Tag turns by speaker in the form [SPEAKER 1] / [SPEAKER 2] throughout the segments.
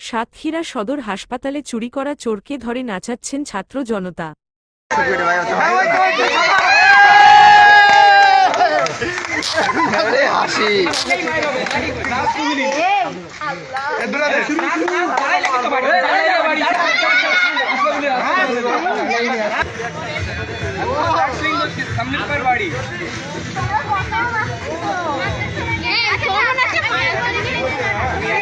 [SPEAKER 1] সাতক্ষীরা সদর হাসপাতালে চুরি করা চোরকে ধরে নাচাচ্ছেন ছাত্র জনতা
[SPEAKER 2] হ্যাঁ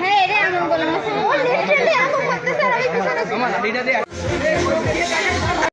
[SPEAKER 3] হ্যাঁ এটা এমন বললাম। ও লিটারালি এমন